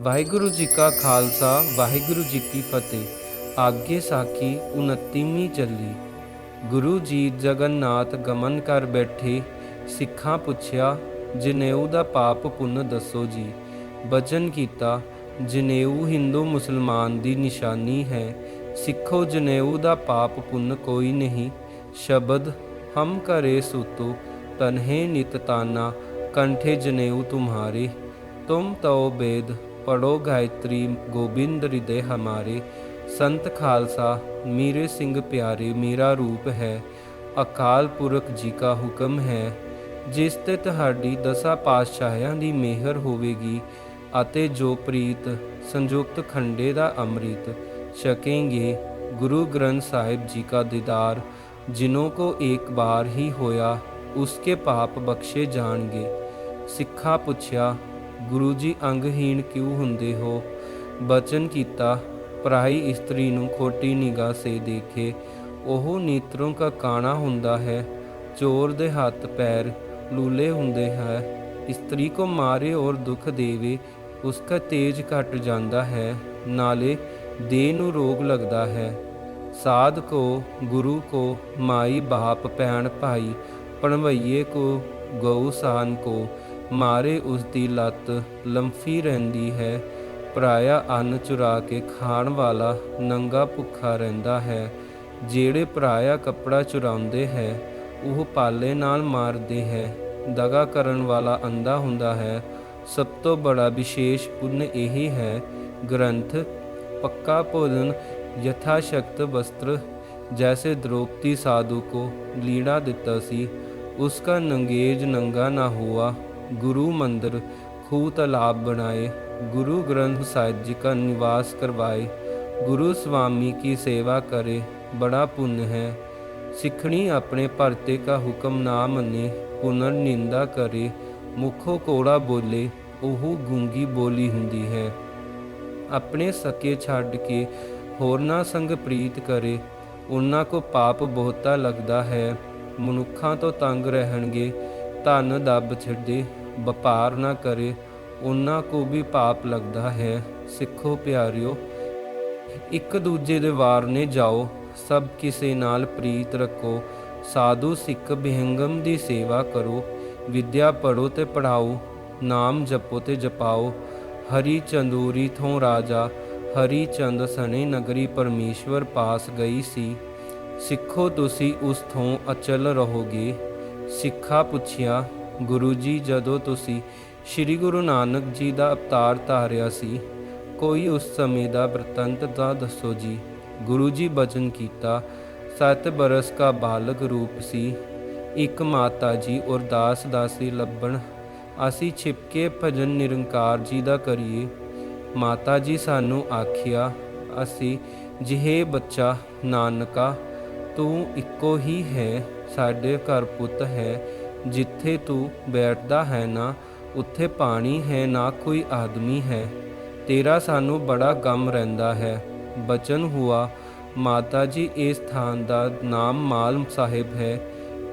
ਵਾਹਿਗੁਰੂ ਜੀ ਕਾ ਖਾਲਸਾ, ਵਾਹਿਗੁਰੂ ਜੀ ਕੀ ਫਤਿਹ। ਆਗੇ ਸਾਖੀ 29ਵੀਂ ਚੱਲੀ। ਗੁਰੂ ਜੀ ਜਗਨਨਾਥ ਗਮਨ ਕਰ ਬੈਠੇ, ਸਿੱਖਾਂ ਪੁੱਛਿਆ, ਜਨੇਊ ਦਾ ਪਾਪ ਪੁੰਨ ਦੱਸੋ ਜੀ। ਬਚਨ ਕੀਤਾ, ਜਨੇਊ ਹਿੰਦੂ ਮੁਸਲਮਾਨ ਦੀ ਨਿਸ਼ਾਨੀ ਹੈ, ਸਿੱਖੋ ਜਨੇਊ ਦਾ ਪਾਪ ਪੁੰਨ ਕੋਈ ਨਹੀਂ। ਸ਼ਬਦ, ਹਮ ਕਰੇ ਸੂਤੋ, ਤਨਹੇ ਨਿਤ ਤਾਨਾ, ਕੰਠੇ ਜਨੇਊ ਤੁਮਾਰੇ, ਤੁਮ ਤਉ ਬੇਦ। ਪੜੋ ਗਾਇਤਰੀ ਗੋਬਿੰਦ ਹਿਰਦੇ ਹਮਾਰੇ। ਸੰਤ ਖਾਲਸਾ, ਮੀਰੇ ਸਿੰਘ ਪਿਆਰੇ, ਮੇਰਾ ਰੂਪ ਹੈ। ਅਕਾਲ ਪੁਰਖ ਜੀ ਦਾ ਹੁਕਮ ਹੈ। ਜਿਸ ਤੇ ਤੁਹਾਡੀ ਦਸਾਂ ਪਾਤਸ਼ਾਹਾਂ ਦੀ ਮਿਹਰ ਹੋਵੇਗੀ ਅਤੇ ਜੋ ਪ੍ਰੀਤ ਸੰਯੁਕਤ ਖੰਡੇ ਦਾ ਅੰਮ੍ਰਿਤ ਛਕेंगे ਗੁਰੂ ਗ੍ਰੰਥ ਸਾਹਿਬ ਜੀ ਦਾ ਦੀਦਾਰ, ਜਿਨ੍ਹਾਂ ਕੋ ਇੱਕ ਬਾਰ ਹੀ ਹੋਇਆ, ਉਸਕੇ ਪਾਪ ਬਖਸ਼ੇ ਜਾਣਗੇ। ਸਿੱਖਾ ਪੁੱਛਿਆ ਗੁਰੂ ਜੀ ਅੰਗਹੀਣ ਕਿਉਂ ਹੁੰਦੇ ਹੋ? ਬਚਨ ਕੀਤਾ, ਪਰਾਈ ਇਸਤਰੀ ਨੂੰ ਖੋਟੀ ਨਿਗਾਹ ਸੇ ਦੇਖੇ। ਉਹ ਨੇਤਰੋਂ ਕਾ ਕਾਣਾ ਹੁੰਦਾ ਹੈ, ਚੋਰ ਦੇ ਹੱਥ ਪੈਰ ਲੂਲੇ ਹੁੰਦੇ ਹੈ। ਇਸਤਰੀ ਕੋ ਮਾਰੇ ਔਰ ਦੁੱਖ ਦੇਵੇ ਉਸਕਾ ਤੇਜ ਘਟ ਜਾਂਦਾ ਹੈ, ਨਾਲੇ ਦੇਹ ਨੂੰ ਰੋਗ ਲੱਗਦਾ ਹੈ। ਸਾਧ ਕੋ, ਗੁਰੂ ਕੋ, ਮਾਈ ਬਾਪ, ਭੈਣ ਭਾਈ, ਪਣਵਈਏ ਕੋ, ਗਊ ਸਾਨ ਕੋ ਮਾਰੇ ਉਸ ਦੀ ਲੱਤ ਲੰਫੀ ਰਹਿੰਦੀ ਹੈ ਪਰਾਇਆ ਅੰਨ ਚੁਰਾ ਕੇ ਖਾਣ ਵਾਲਾ ਨੰਗਾ ਭੁੱਖਾ ਰਹਿੰਦਾ ਹੈ ਜਿਹੜੇ ਪਰਾਇਆ ਕੱਪੜਾ ਚੁਰਾਉਂਦੇ ਹੈ ਉਹ ਪਾਲੇ ਨਾਲ ਮਾਰਦੇ ਹੈ ਦਗਾ ਕਰਨ ਵਾਲਾ ਅੰਧਾ ਹੁੰਦਾ ਹੈ ਸਭ ਤੋਂ ਬੜਾ ਵਿਸ਼ੇਸ਼ ਪੁੰਨ ਇਹ ਹੈ ਗ੍ਰੰਥ ਪੱਕਾ ਭੋਜਨ ਯਥਾ ਸ਼ਕਤ ਵਸਤਰ जैसे द्रौपदी साधु को लीड़ा देता सी उसका नंगेज नंगा ना हुआ ਗੁਰੂ ਮੰਦਰ ਖੂਹ ਤਲਾਬ ਬਣਾਏ, ਗੁਰੂ ਗ੍ਰੰਥ ਸਾਹਿਬ ਜੀ ਕਾ ਨਿਵਾਸ ਕਰਵਾਏ, ਗੁਰੂ ਸੁਆਮੀ ਕੀ ਸੇਵਾ ਕਰੇ, ਬੜਾ ਪੁੰਨ ਹੈ। ਸਿੱਖਣੀ ਆਪਣੇ ਭਰਤੇ ਕਾ ਹੁਕਮ ਨਾ ਮੰਨੇ, ਪੁਨਰ ਨਿੰਦਾ ਕਰੇ, ਮੁਖੋ ਕੋੜਾ ਬੋਲੇ, ਉਹ ਗੁੰਗੀ ਬੋਲੀ ਹੁੰਦੀ ਹੈ। ਆਪਣੇ ਸਕੇ ਛੱਡ ਕੇ ਹੋਰਨਾ ਸੰਗ ਪ੍ਰੀਤ ਕਰੇ, ਉਹਨਾਂ ਕੋ ਪਾਪ ਬਹੁਤਾ ਲੱਗਦਾ ਹੈ, ਮਨੁੱਖਾਂ ਤੋਂ ਤੰਗ ਰਹਿਣਗੇ ਧਨ ਦੱਬ ਛੱਡੇ ਵਪਾਰ ਨਾ ਕਰੇ, ਉਹਨਾਂ ਕੋ ਵੀ ਪਾਪ ਲੱਗਦਾ ਹੈ। ਸਿੱਖੋ ਪਿਆਰਿਓ, ਇੱਕ ਦੂਜੇ ਦੇ ਵਾਰ ਨੇ ਜਾਓ, ਸਭ ਕਿਸੇ ਨਾਲ ਪ੍ਰੀਤ ਰੱਖੋ। ਸਾਧੂ ਸਿੱਖ ਬਿਹੰਗਮ ਦੀ ਸੇਵਾ ਕਰੋ, ਵਿਦਿਆ ਪੜੋ ਤੇ ਪੜਾਓ ਨਾਮ ਜਪੋ ਤੇ ਜਪਾਓ। ਹਰੀ ਚੰਦੂਰੀ ਥੋਂ ਰਾਜਾ, ਹਰੀ ਚੰਦ ਸਣੇ ਨਗਰੀ ਪਰਮੇਸ਼ਵਰ ਪਾਸ ਗਈ ਸੀ। ਸਿੱਖੋ ਤੁਸੀਂ ਉਸ ਥੋਂ ਅਚਲ ਰਹੋਗੇ। ਸਿੱਖਾ ਪੁੱਛਿਆ, ਗੁਰੂ ਜੀ, ਜਦੋਂ ਤੁਸੀਂ ਸ੍ਰੀ ਗੁਰੂ ਨਾਨਕ ਜੀ ਦਾ ਅਵਤਾਰ ਧਾਰਿਆ ਸੀ, ਕੋਈ ਉਸ ਸਮੇਂ ਦਾ ਵਰਤੰਤ ਦਾ ਦੱਸੋ ਜੀ। ਗੁਰੂ ਜੀ ਬਚਨ ਕੀਤਾ, ਸੱਤ ਬਰਸ ਕਾ ਬਾਲਕ ਰੂਪ ਸੀ, ਇੱਕ ਮਾਤਾ ਜੀ ਔਰ ਦਾਸ ਦਾਸੀ ਲੱਭਣ, ਅਸੀਂ ਛਿਪਕੇ ਭਜਨ ਨਿਰੰਕਾਰ ਜੀ ਦਾ ਕਰੀਏ। ਮਾਤਾ ਜੀ ਸਾਨੂੰ ਆਖਿਆ, ਅਸੀਂ ਜਿਹੇ ਬੱਚਾ, ਨਾਨਕਾ, ਤੂੰ ਇੱਕੋ ਹੀ ਹੈ। ਸਾਡੇ ਘਰ ਪੁੱਤ ਹੈ, ਜਿੱਥੇ ਤੂੰ ਬੈਠਦਾ ਹੈ ਨਾ, ਉੱਥੇ ਪਾਣੀ ਹੈ ਨਾ ਕੋਈ ਆਦਮੀ ਹੈ। ਤੇਰਾ ਸਾਨੂੰ ਬੜਾ ਗਮ ਰਹਿੰਦਾ ਹੈ। ਬਚਨ ਹੁਆ, ਮਾਤਾ ਜੀ ਇਸ ਥਾਨ ਦਾ ਨਾਮ ਮਾਲਮ ਸਾਹਿਬ ਹੈ।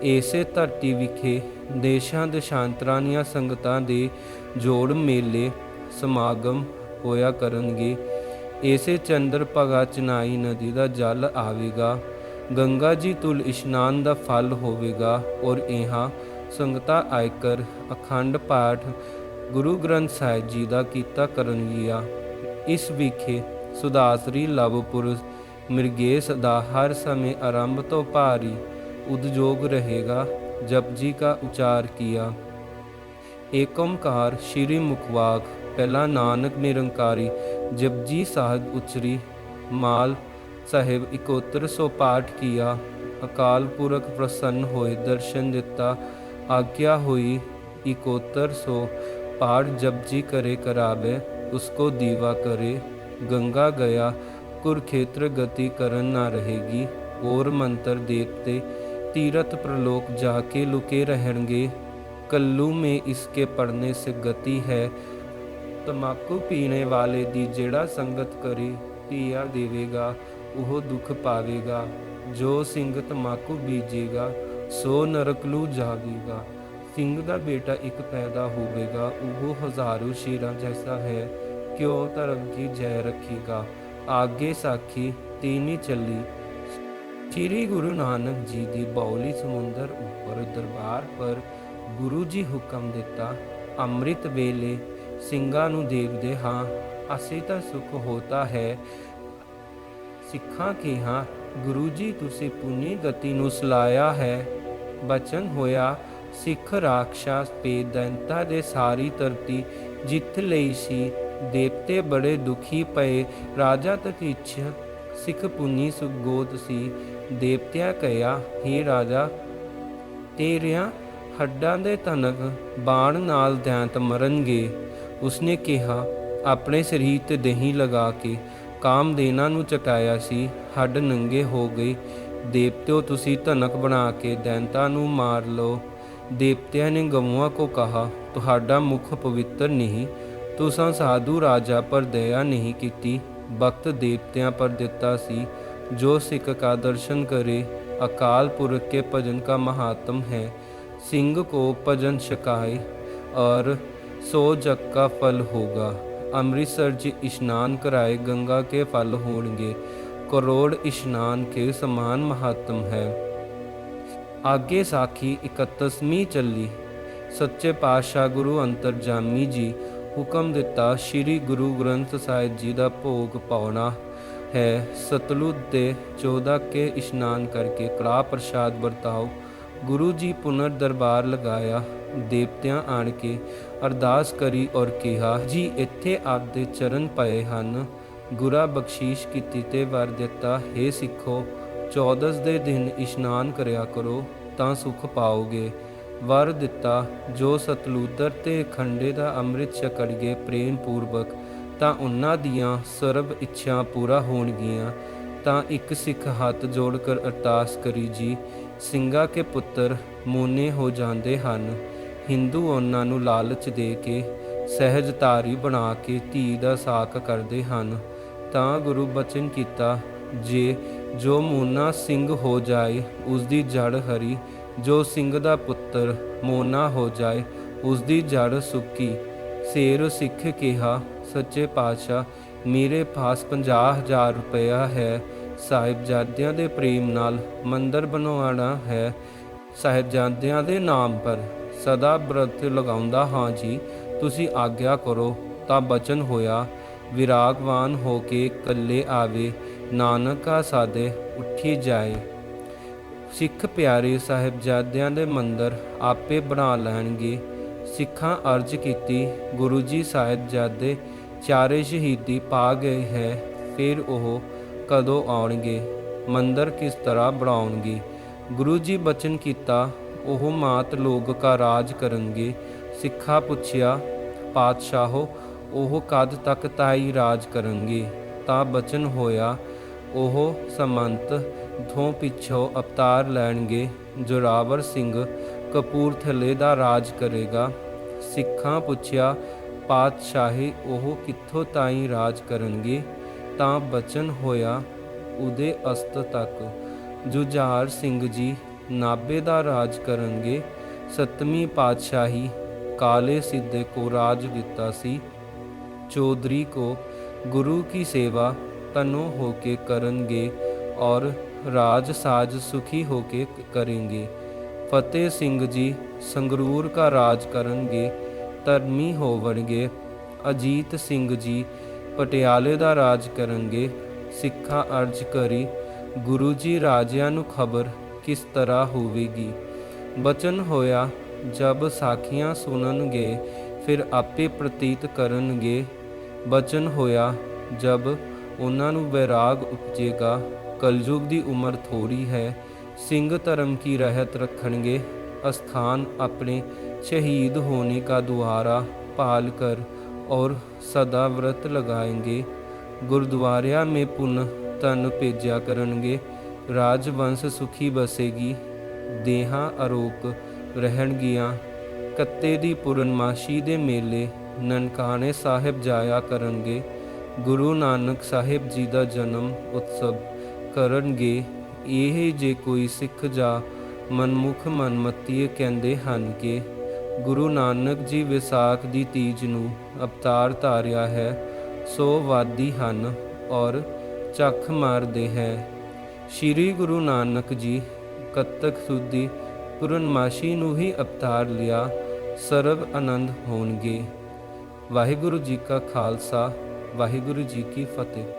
ਇਸੇ ਧਰਤੀ ਵਿਖੇ ਦੇਸ਼ਾਂ ਦੇਸ਼ਾਂਤਰਾਂ ਦੀਆਂ ਸੰਗਤਾਂ ਦੇ ਜੋੜ ਮੇਲੇ, ਸਮਾਗਮ ਹੋਇਆ ਕਰਨਗੇ। ਇਸੇ ਚੰਦਰ ਭਗਾ ਚਨਾਈ ਨਦੀ ਦਾ ਜਲ ਆਵੇਗਾ। ਗੰਗਾ ਜੀ ਤੁਲ ਇਸ਼ਨਾਨ ਦਾ ਫਲ ਹੋਵੇਗਾ ਔਰ ਇਹਾਂ ਸੰਗਤਾ ਆਇਕਰ ਅਖੰਡ ਪਾਠ ਗੁਰੂ ਗ੍ਰੰਥ ਸਾਹਿਬ ਜੀ ਦਾ ਕੀਤਾ ਕਰਨਗੀਆਂ। ਇਸ ਵਿਖੇ ਸੁਦਾਸਰੀ ਲਵਪੁਰ ਮਿਰਗੇਸ ਦਾ ਹਰ ਸਮੇਂ ਆਰੰਭ ਤੋਂ ਭਾਰੀ ਉਦਯੋਗ ਰਹੇਗਾ, ਜਪ ਜੀ ਦਾ ਉਚਾਰ ਕੀਆ। ਏਕੰਕਾਰ ਸ਼੍ਰੀ ਮੁਖਵਾਕ, ਪਹਿਲਾ ਨਾਨਕ ਨਿਰੰਕਾਰੀ ਜਪਜੀ ਸਾਹਿਬ ਉਚਰੀ, ਮਾਲ ਸਾਹਿਬ 7100 ਪਾਠ ਕੀਆ, ਅਕਾਲ ਪੁਰਖ ਪ੍ਰਸੰਨ ਹੋਏ ਦਰਸ਼ਨ ਦਿੱਤਾ, ਆਗਿਆ ਹੋਈ 7100 ਪਾਠ ਜਪਜੀ ਕਰੇ ਕਰਾਵੇ, ਉਸਕੋ ਦੀਵਾ ਕਰੇ गंगा गया कुरुक्षेत्र गति करन ना रहेगी और मंत्र देखते तीर्थ प्रलोक जाके लुके रहेंगे कल्लू में इसके पढ़ने से गति है तमाकू पीने वाले दी जेड़ा संगत करे पिया देवेगा ਉਹ ਦੁੱਖ ਪਾਵੇਗਾ, ਜੋ ਸਿੰਘ ਤਮਾਕੂ ਬੀਜੇਗਾ, ਸੋ ਨਰਕਲੂ ਜਾਵੇਗਾ। ਸਿੰਘ ਦਾ ਬੇਟਾ ਇੱਕ ਪੈਦਾ ਹੋਵੇਗਾ, ਉਹ ਹਜ਼ਾਰੋਂ ਸ਼ੇਰਾਂ ਜੈਸਾ ਹੈ, ਕਿਉ ਧਰਮ ਕੀ ਜੈ ਰੱਖੇਗਾ? ਆਗੇ ਸਾਖੀ ਤੀਨੀ ਚੱਲੀ। ਸ੍ਰੀ ਗੁਰੂ ਨਾਨਕ ਜੀ ਦੀ ਬੌਲੀ ਸਮੁੰਦਰ ਉੱਪਰ ਦਰਬਾਰ ਪਰ ਗੁਰੂ ਜੀ ਹੁਕਮ ਦਿੱਤਾ, ਅੰਮ੍ਰਿਤ ਵੇਲੇ ਸਿੰਘਾਂ ਨੂੰ ਦੇਖਦੇ ਹਾਂ, ਅਸੀਂ ਤਾਂ ਸੁਖ ਹੋਤਾ ਹੈ ਸਿੱਖਾਂ ਕਿਹਾ ਗੁਰੂ ਜੀ ਤੁਸੀਂ ਪੁੰਨੀ ਗਤੀ ਨੂੰ ਸਲਾਇਆ ਹੈ। ਬਚਨ ਹੋਇਆ, ਸਿੱਖ ਰਾਖਸ਼ਾ ਪੇ ਦੰਤਾ ਦੇ ਸਾਰੀ ਧਰਤੀ ਜਿੱਤ ਲਈ ਸੀ। ਦੇਵਤੇ ਬੜੇ ਦੁਖੀ ਪਏ, ਰਾਜਾ ਤਕੀਛ ਸਿੱਖ ਪੁੰਨੀ ਸੁਗੋਤ ਸੀ। ਦੇਵਤਿਆਂ ਕਹਿਆ हे ਰਾਜਾ, ਤੇਰਿਆਂ ਹੱਡਾਂ ਦੇ ਤਨਕ ਬਾਣ ਨਾਲ ਦੈਂਤ ਮਰਨਗੇ। ਉਸਨੇ ਕਿਹਾ, ਆਪਣੇ ਸਰੀਰ ਤੇ ਦਹੀਂ ਲਗਾ ਕੇ ਕਾਮਦੇਨਾ ਨੂੰ ਚਟਾਇਆ ਸੀ ਹੱਡ ਨੰਗੇ ਹੋ ਗਏ ਦੇਵਤਿਓ ਤੁਸੀਂ ਧਨਕ ਬਣਾ ਕੇ ਦੈਂਤਾਂ ਨੂੰ ਮਾਰ ਲਓ ਦੇਵਤਿਆਂ ਨੇ ਗਊਆਂ ਕੋ ਕਹਾ ਤੁਹਾਡਾ ਮੁਖ ਪਵਿੱਤਰ ਨਹੀਂ ਤੁਸਾਂ ਸਾਧੂ ਰਾਜਾ ਪਰ ਦਇਆ ਨਹੀਂ ਕੀਤੀ ਵਕਤ ਦੇਵਤਿਆਂ ਪਰ ਦਿੱਤਾ ਸੀ ਜੋ ਸਿੱਖ ਕਾ ਦਰਸ਼ਨ करे अकाल पुरख के भजन का महात्म है सिंह को भजन छकाए और सौ जग का फल होगा ਅੰਮ੍ਰਿਤਸਰ 'ਚ ਇਸ਼ਨਾਨ ਕਰਾਏ ਗੰਗਾ ਕੇ ਫਲ ਹੋਣਗੇ। ਕਰੋੜ ਇਸ਼ਨਾਨ ਕੇ ਸਮਾਨ ਮਹਾਤਮ ਹੈ। ਆਗੇ ਸਾਖੀ 31ਵੀਂ ਚੱਲੀ। ਸੱਚੇ ਪਾਤਸ਼ਾਹ ਗੁਰੂ ਅੰਤਰਜਾਮੀ ਜੀ ਹੁਕਮ ਦਿੱਤਾ, ਸ੍ਰੀ ਗੁਰੂ ਗ੍ਰੰਥ ਸਾਹਿਬ ਜੀ ਦਾ ਭੋਗ ਪਾਉਣਾ ਹੈ। ਸਤਲੁਜ ਦੇ 14 ਕੇ ਇਸ਼ਨਾਨ ਕਰਕੇ ਕੜਾ ਪ੍ਰਸ਼ਾਦ ਵਰਤਾਓ। ਗੁਰੂ ਜੀ ਪੁਨਰ ਦਰਬਾਰ ਲਗਾਇਆ, ਦੇਵਤਿਆਂ ਆਣ ਕੇ ਅਰਦਾਸ ਕਰੀ ਔਰ ਕਿਹਾ, ਜੀ, ਇੱਥੇ ਆਪ ਚਰਨ ਪਏ ਹਨ। ਗੁਰਾ ਬਖਸ਼ੀਸ਼ ਕੀਤੀ ਤੇ ਵਰ ਦਿੱਤਾ। हे ਸਿੱਖੋ 14 ਦੇ ਦਿਨ ਇਸ਼ਨਾਨ ਕਰਿਆ ਕਰੋ, ਤਾਂ ਸੁਖ ਪਾਓਗੇ। ਵਰ ਦਿੱਤਾ, ਜੋ ਸਤਲੂਦਰ ਤੇ ਖੰਡੇ ਦਾ ਅੰਮ੍ਰਿਤ ਛਕਣਗੇ ਪ੍ਰੇਮ ਪੂਰਵਕ ਤਾਂ ਉਹਨਾਂ ਦੀਆਂ ਸਰਬ ਇੱਛਾ ਪੂਰਾ ਹੋਣਗੀਆਂ। ਤਾਂ ਇੱਕ ਸਿੱਖ ਹੱਥ ਜੋੜ ਕਰ ਅਰਦਾਸ ਕਰੀ ਜੀ। ਸਿੰਘਾ ਕੇ ਪੁੱਤਰ ਮੋਨੇ ਹੋ ਜਾਂਦੇ ਹਨ। ਹਿੰਦੂ ਉਹਨਾਂ ਨੂੰ ਲਾਲਚ ਦੇ ਕੇ ਸਹਿਜਤਾਰੀ ਬਣਾ ਕੇ ਧੀ ਦਾ ਸਾਕ ਕਰਦੇ ਹਨ। ਤਾਂ ਗੁਰੂ ਬਚਨ ਕੀਤਾ, ਜੇ ਜੋ ਮੋਨਾ ਸਿੰਘ ਹੋ ਜਾਏ ਉਸ ਦੀ ਜੜ ਹਰੀ, ਜੋ ਸਿੰਘ ਦਾ ਪੁੱਤਰ ਮੋਨਾ ਹੋ ਜਾਏ ਉਸ ਦੀ ਜੜ ਸੁੱਕੀ। ਸੇਰ ਸਿੱਖ ਕਿਹਾ, ਸੱਚੇ ਪਾਤਸ਼ਾਹ, ਮੇਰੇ ਪਾਸ 50000 ਰੁਪਇਆ ਹੈ। ਸਾਹਿਬਜ਼ਾਦਿਆਂ ਦੇ ਪ੍ਰੇਮ ਨਾਲ ਮੰਦਰ ਬਣਵਾਉਣਾ ਹੈ। ਸਾਹਿਬਜ਼ਾਦਿਆਂ ਦੇ ਨਾਮ ਪਰ ਸਦਾ ਬ੍ਰਤ ਲਗਾਉਂਦਾ ਹਾਂ ਜੀ। ਤੁਸੀਂ ਆਗਿਆ ਕਰੋ, ਤਾਂ ਬਚਨ ਹੋਇਆ। ਵਿਰਾਗਵਾਨ ਹੋ ਕੇ ਕੱਲੇ ਆਵੇ, ਨਾਨਕਾ ਸਾਦੇ ਉੱਠੀ ਜਾਏ। ਸਿੱਖ ਪਿਆਰੇ ਸਾਹਿਬਜ਼ਾਦਿਆਂ ਦੇ ਮੰਦਰ ਆਪੇ ਬਣਾ ਲੈਣਗੇ। ਸਿੱਖਾਂ ਅਰਜ਼ ਕੀਤੀ, ਗੁਰੂ ਜੀ ਸਾਹਿਬਜ਼ਾਦੇ ਚਾਰੇ ਸ਼ਹੀਦੀ ਪਾ ਗਏ ਹੈ, ਫਿਰ ਉਹ ਕਦੋਂ ਆਉਣਗੇ? ਮੰਦਰ ਕਿਸ ਤਰ੍ਹਾਂ ਬਣਾਉਣਗੇ? ਗੁਰੂ ਜੀ ਬਚਨ ਕੀਤਾ ਉਹ ਮਾਤ ਲੋਕ ਕਾ ਰਾਜ ਕਰਨਗੇ। ਸਿੱਖਾ ਪੁੱਛਿਆ, ਪਾਤਸ਼ਾਹੋ, ਉਹ ਕਦ ਤੱਕ ਤਾਈ ਰਾਜ ਕਰਨਗੇ? ਤਾਂ ਬਚਨ ਹੋਇਆ, ਉਹ ਸਮੰਤ ਧੋਂ ਪਿੱਛੋਂ ਅਵਤਾਰ ਲੈਣਗੇ। ਜੋਰਾਵਰ ਸਿੰਘ ਕਪੂਰਥਲੇ ਦਾ ਰਾਜ ਕਰੇਗਾ। ਸਿੱਖਾਂ ਪੁੱਛਿਆ, ਪਾਤਸ਼ਾਹੀ, ਉਹ ਕਿੱਥੋਂ ਤਾਈ ਰਾਜ ਕਰਨਗੇ? ਤਾਂ ਬਚਨ ਹੋਇਆ ਉਹਦੇ ਅਸਤ ਤੱਕ। ਜੁਝਾਰ ਸਿੰਘ ਜੀ ਨਾਬੇ ਦਾ ਰਾਜ ਕਰਨਗੇ। ਸਤਵੀਂ ਪਾਤਸ਼ਾਹੀ ਕਾਲੇ ਸਿੱਧੇ ਕੋ ਰਾਜ ਦਿੱਤਾ ਸੀ। ਚੌਧਰੀ ਕੋ ਗੁਰੂ ਕੀ ਸੇਵਾ ਤਨੋ ਹੋ ਕੇ ਕਰਨਗੇ ਔਰ ਰਾਜ ਸਾਜ ਸੁਖੀ ਹੋ ਕੇ, ਕਰਨਗੇ। ਫਤਿਹ ਸਿੰਘ ਜੀ ਸੰਗਰੂਰ ਕਾ ਰਾਜ ਕਰਨਗੇ, ਧਰਮੀ ਹੋਵਣਗੇ। ਅਜੀਤ ਸਿੰਘ ਜੀ ਪਟਿਆਲੇ ਦਾ ਰਾਜ ਕਰਨਗੇ। ਸਿੱਖਾਂ ਅਰਜ ਕਰੀ, ਗੁਰੂ ਜੀ ਰਾਜਿਆਂ ਨੂੰ ਖਬਰ ਕਿਸ ਤਰ੍ਹਾਂ ਹੋਵੇਗੀ ਬਚਨ ਹੋਇਆ ਜਬ ਸਾਖੀਆਂ ਸੁਣਨਗੇ ਫਿਰ ਆਪੇ ਪ੍ਰਤੀਤ ਕਰਨਗੇ ਬਚਨ ਹੋਇਆ ਜਬ ਉਹਨਾਂ ਨੂੰ ਵੈਰਾਗ ਉਪਜੇਗਾ ਕਲਯੁਗ ਦੀ ਉਮਰ ਥੋੜੀ ਹੈ ਸਿੰਘ ਧਰਮ ਕੀ ਰਹਿਤ ਰੱਖਣਗੇ ਅਸਥਾਨ ਆਪਣੇ शहीद होने का द्वारा पाल कर और सदा व्रत लगाएंगे गुरुद्वारिया में पुनः तन ਭੇਜਿਆ ਕਰਨਗੇ ਰਾਜਵੰਸ਼ ਸੁਖੀ ਬਸੇਗੀ, ਦੇਹਾਂ ਅਰੋਕ ਰਹਿਣਗੀਆਂ ਕੱਤੇ ਦੀ ਪੂਰਨਮਾਸ਼ੀ ਦੇ ਮੇਲੇ ਨਨਕਾਣੇ ਸਾਹਿਬ ਜਾਇਆ ਕਰਨਗੇ। ਗੁਰੂ ਨਾਨਕ ਸਾਹਿਬ ਜੀ ਦਾ ਜਨਮ ਉਤਸਵ ਕਰਨਗੇ। ਇਹ ਜੇ ਕੋਈ ਸਿੱਖ ਜਾ ਮਨਮੁਖ ਮਨਮਤੀਏ ਕਹਿੰਦੇ ਹਨ ਕਿ ਗੁਰੂ ਨਾਨਕ ਜੀ ਵਿਸਾਖ ਦੀ ਤੀਜ ਨੂੰ ਅਵਤਾਰ ਧਾਰਿਆ ਹੈ, ਸੋ ਵਾਦੀ ਹਨ ਔਰ ਚੱਖ ਮਾਰਦੇ ਹੈ। ਸ੍ਰੀ ਗੁਰੂ ਨਾਨਕ ਜੀ ਕੱਤਕ ਸੁਦੀ ਪੂਰਨਮਾਸ਼ੀ ਨੂੰ ਹੀ ਅਵਤਾਰ ਲਿਆ ਸਰਬ ਆਨੰਦ ਹੋਣਗੇ। ਵਾਹਿਗੁਰੂ ਜੀ ਕਾ ਖਾਲਸਾ, ਵਾਹਿਗੁਰੂ ਜੀ ਕੀ ਫਤਿਹ।